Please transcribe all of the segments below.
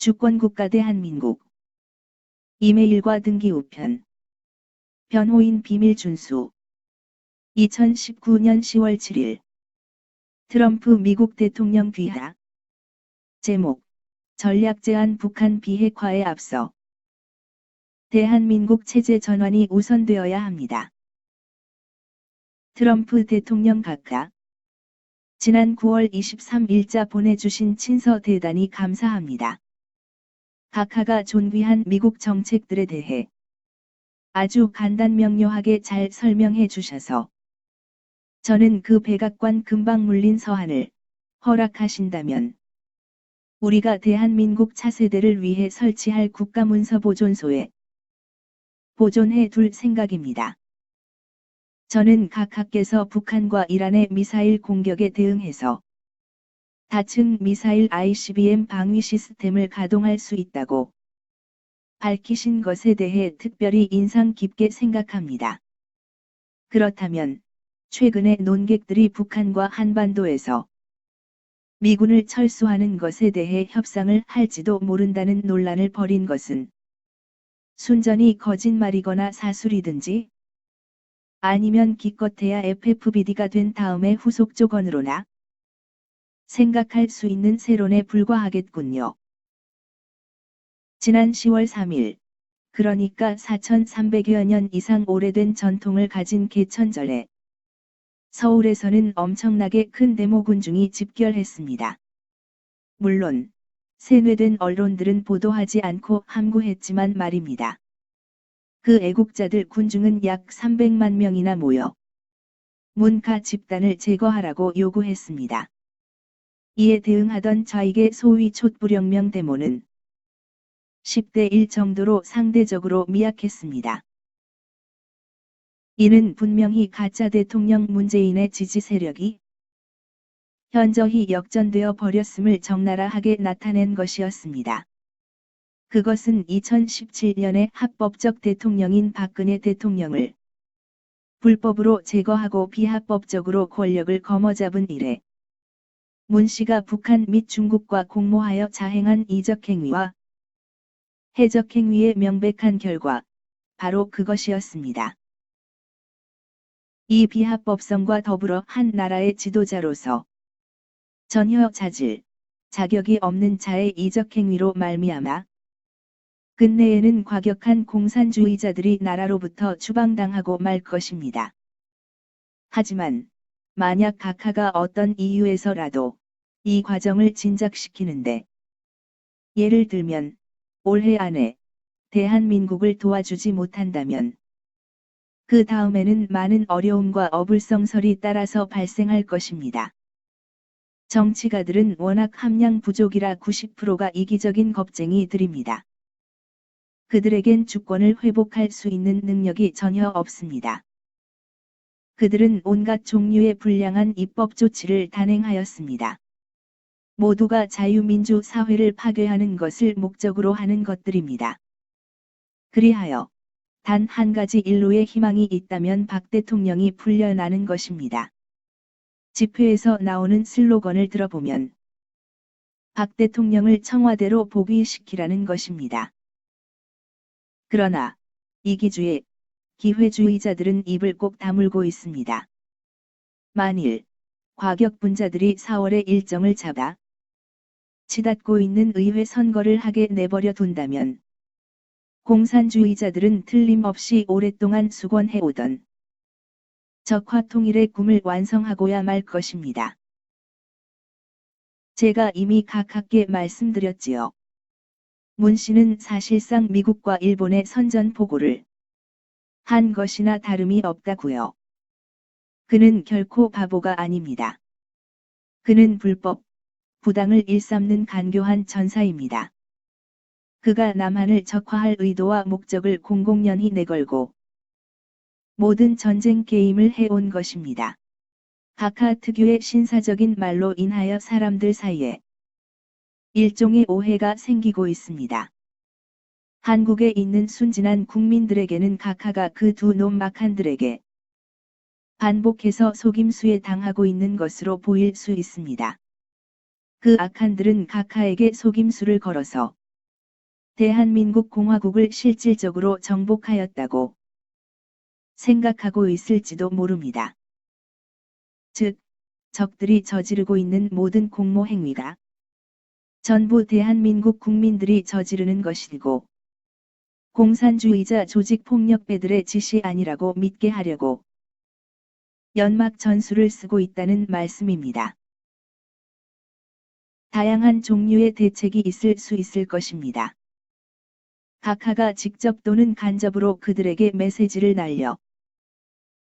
주권국가 대한민국. 이메일과 등기 우편. 변호인 비밀 준수. 2019년 10월 7일. 트럼프 미국 대통령 귀하. 제목. 전략 제한 북한 비핵화에 앞서. 대한민국 체제 전환이 우선되어야 합니다. 트럼프 대통령 각하. 지난 9월 23일자 보내주신 친서 대단히 감사합니다. 각하가 존귀한 미국 정책들에 대해 아주 간단 명료하게 잘 설명해 주셔서 저는 그 백악관 금방 물린 서한을 허락하신다면 우리가 대한민국 차세대를 위해 설치할 국가문서보존소에 보존해 둘 생각입니다. 저는 각하께서 북한과 이란의 미사일 공격에 대응해서 다층 미사일 ICBM 방위 시스템을 가동할 수 있다고 밝히신 것에 대해 특별히 인상 깊게 생각합니다. 그렇다면 최근에 논객들이 북한과 한반도에서 미군을 철수하는 것에 대해 협상을 할지도 모른다는 논란을 벌인 것은 순전히 거짓말이거나 사술이든지 아니면 기껏해야 FFBD가 된 다음에 후속 조건으로나 생각할 수 있는 세론에 불과하겠군요. 지난 10월 3일, 그러니까 4300여 년 이상 오래된 전통을 가진 개천절에 서울에서는 엄청나게 큰 데모 군중이 집결했습니다. 물론, 세뇌된 언론들은 보도하지 않고 함구했지만 말입니다. 그 애국자들 군중은 약 300만 명이나 모여 문카 집단을 제거하라고 요구했습니다. 이에 대응하던 좌익의 소위 촛불혁명 데모는 10대 1 정도로 상대적으로 미약했습니다. 이는 분명히 가짜 대통령 문재인의 지지 세력이 현저히 역전되어 버렸음을 적나라하게 나타낸 것이었습니다. 그것은 2017년에 합법적 대통령인 박근혜 대통령을 불법으로 제거하고 비합법적으로 권력을 거머잡은 이래 문 씨가 북한 및 중국과 공모하여 자행한 이적행위와 해적행위의 명백한 결과, 바로 그것이었습니다. 이 비합법성과 더불어 한 나라의 지도자로서 전혀 자질, 자격이 없는 자의 이적행위로 말미암아 끝내에는 과격한 공산주의자들이 나라로부터 추방당하고 말 것입니다. 하지만 만약 각하가 어떤 이유에서라도 이 과정을 진작시키는데 예를 들면 올해 안에 대한민국을 도와주지 못한다면 그 다음에는 많은 어려움과 어불성설이 따라서 발생할 것입니다. 정치가들은 워낙 함량 부족이라 90%가 이기적인 겁쟁이들입니다. 그들에겐 주권을 회복할 수 있는 능력이 전혀 없습니다. 그들은 온갖 종류의 불량한 입법 조치를 단행하였습니다. 모두가 자유민주 사회를 파괴하는 것을 목적으로 하는 것들입니다. 그리하여 단 한 가지 일로의 희망이 있다면 박 대통령이 풀려나는 것입니다. 집회에서 나오는 슬로건을 들어보면 박 대통령을 청와대로 복위시키라는 것입니다. 그러나 이기주의, 기회주의자들은 입을 꼭 다물고 있습니다. 만일 과격분자들이 4월에 일정을 잡아 치닫고 있는 의회 선거를 하게 내버려 둔다면 공산주의자들은 틀림없이 오랫동안 수건해오던 적화 통일의 꿈을 완성하고야 말 것입니다. 제가 이미 각하께 말씀드렸지요. 문 씨는 사실상 미국과 일본의 선전포고를 한 것이나 다름이 없다고요. 그는 결코 바보가 아닙니다. 그는 불법, 부당을 일삼는 간교한 전사입니다. 그가 남한을 적화할 의도와 목적을 공공연히 내걸고 모든 전쟁 게임을 해온 것입니다. 각하 특유의 신사적인 말로 인하여 사람들 사이에 일종의 오해가 생기고 있습니다. 한국에 있는 순진한 국민들에게는 각하가 그 두 놈막한들에게 반복해서 속임수에 당하고 있는 것으로 보일 수 있습니다. 그 악한들은 각하에게 속임수를 걸어서 대한민국 공화국을 실질적으로 정복하였다고 생각하고 있을지도 모릅니다. 즉, 적들이 저지르고 있는 모든 공모 행위가 전부 대한민국 국민들이 저지르는 것이고 공산주의자 조직 폭력배들의 짓이 아니라고 믿게 하려고 연막 전술을 쓰고 있다는 말씀입니다. 다양한 종류의 대책이 있을 수 있을 것입니다. 각하가 직접 또는 간접으로 그들에게 메시지를 날려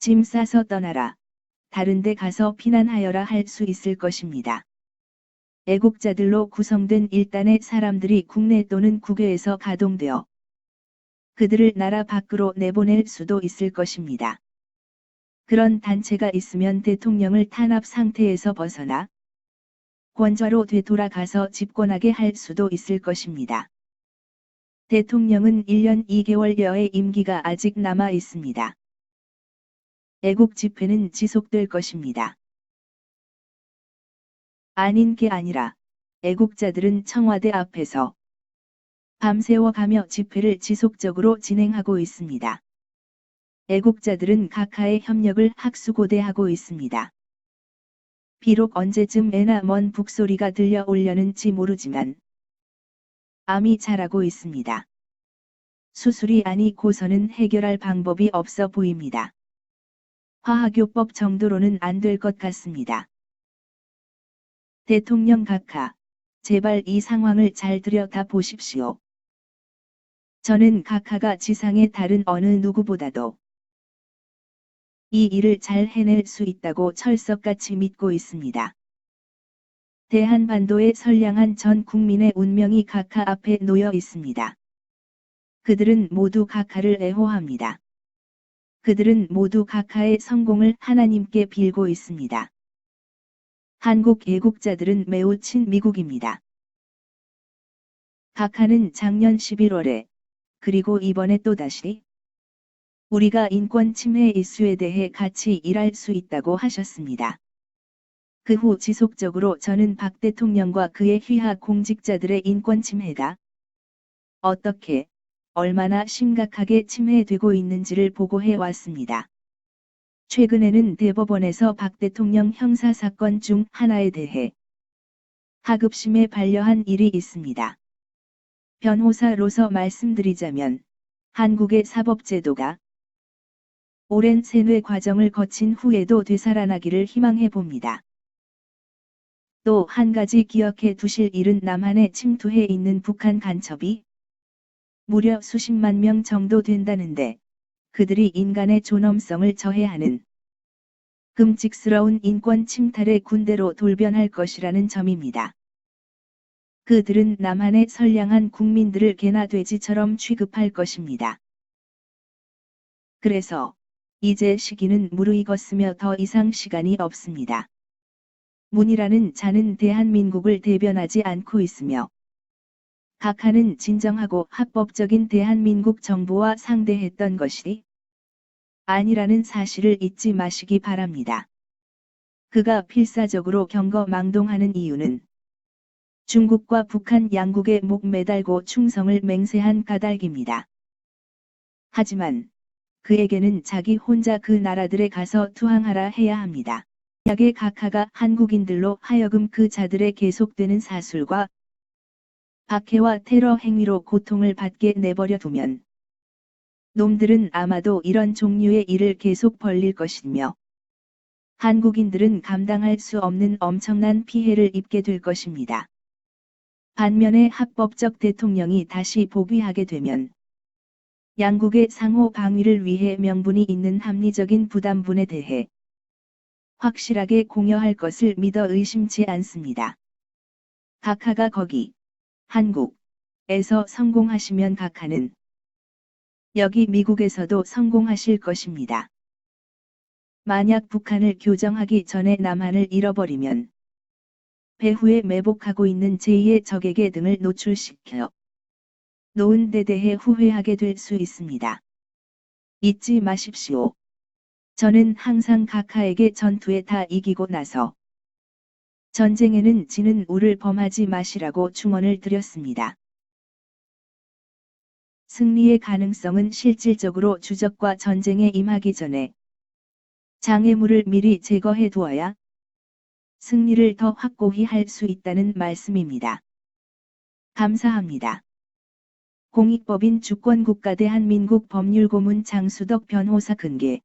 짐 싸서 떠나라. 다른데 가서 피난하여라 할 수 있을 것입니다. 애국자들로 구성된 일단의 사람들이 국내 또는 국외에서 가동되어 그들을 나라 밖으로 내보낼 수도 있을 것입니다. 그런 단체가 있으면 대통령을 탄압 상태에서 벗어나 권좌로 되돌아가서 집권하게 할 수도 있을 것입니다. 대통령은 1년 2개월여의 임기가 아직 남아 있습니다. 애국 집회는 지속될 것입니다. 아닌 게 아니라 애국자들은 청와대 앞에서 밤새워 가며 집회를 지속적으로 진행하고 있습니다. 애국자들은 각하의 협력을 학수고대하고 있습니다. 비록 언제쯤 애나 먼 북소리가 들려올려는지 모르지만 암이 자라고 있습니다. 수술이 아니고서는 해결할 방법이 없어 보입니다. 화학요법 정도로는 안 될 것 같습니다. 대통령 각하, 제발 이 상황을 잘 들여다 보십시오. 저는 각하가 지상의 다른 어느 누구보다도 이 일을 잘 해낼 수 있다고 철석같이 믿고 있습니다. 대한반도의 선량한 전 국민의 운명이 각하 앞에 놓여 있습니다. 그들은 모두 각하를 애호합니다. 그들은 모두 각하의 성공을 하나님께 빌고 있습니다. 한국 애국자들은 매우 친미국입니다. 각하는 작년 11월에 그리고 이번에 또다시 우리가 인권 침해 이슈에 대해 같이 일할 수 있다고 하셨습니다. 그 후 지속적으로 저는 박 대통령과 그의 휘하 공직자들의 인권 침해가 어떻게 얼마나 심각하게 침해되고 있는지를 보고해 왔습니다. 최근에는 대법원에서 박 대통령 형사 사건 중 하나에 대해 하급심에 반려한 일이 있습니다. 변호사로서 말씀드리자면 한국의 사법제도가 오랜 세뇌 과정을 거친 후에도 되살아나기를 희망해 봅니다. 또 한 가지 기억해 두실 일은 남한에 침투해 있는 북한 간첩이 무려 수십만 명 정도 된다는데 그들이 인간의 존엄성을 저해하는 끔찍스러운 인권 침탈의 군대로 돌변할 것이라는 점입니다. 그들은 남한의 선량한 국민들을 개나 돼지처럼 취급할 것입니다. 그래서 이제 시기는 무르익었으며 더 이상 시간이 없습니다. 문이라는 자는 대한민국을 대변하지 않고 있으며 각하는 진정하고 합법적인 대한민국 정부와 상대했던 것이 아니라는 사실을 잊지 마시기 바랍니다. 그가 필사적으로 경거 망동하는 이유는 중국과 북한 양국에 목 매달고 충성을 맹세한 까닭입니다. 하지만 그에게는 자기 혼자 그 나라들에 가서 투항하라 해야 합니다. 약의 각하가 한국인들로 하여금 그 자들의 계속되는 사술과 박해와 테러 행위로 고통을 받게 내버려 두면 놈들은 아마도 이런 종류의 일을 계속 벌릴 것이며 한국인들은 감당할 수 없는 엄청난 피해를 입게 될 것입니다. 반면에 합법적 대통령이 다시 복위하게 되면 양국의 상호 방위를 위해 명분이 있는 합리적인 부담분에 대해 확실하게 공여할 것을 믿어 의심치 않습니다. 각하가 거기 한국에서 성공하시면 각하는 여기 미국에서도 성공하실 것입니다. 만약 북한을 교정하기 전에 남한을 잃어버리면 배후에 매복하고 있는 제2의 적에게 등을 노출시켜 놓은 데 대해 후회하게 될 수 있습니다. 잊지 마십시오. 저는 항상 각하에게 전투에 다 이기고 나서 전쟁에는 지는 우를 범하지 마시라고 주문을 드렸습니다. 승리의 가능성은 실질적으로 주적과 전쟁에 임하기 전에 장애물을 미리 제거해 두어야 승리를 더 확고히 할 수 있다는 말씀입니다. 감사합니다. 공익법인 주권국가 대한민국 법률고문 장수덕 변호사 근계.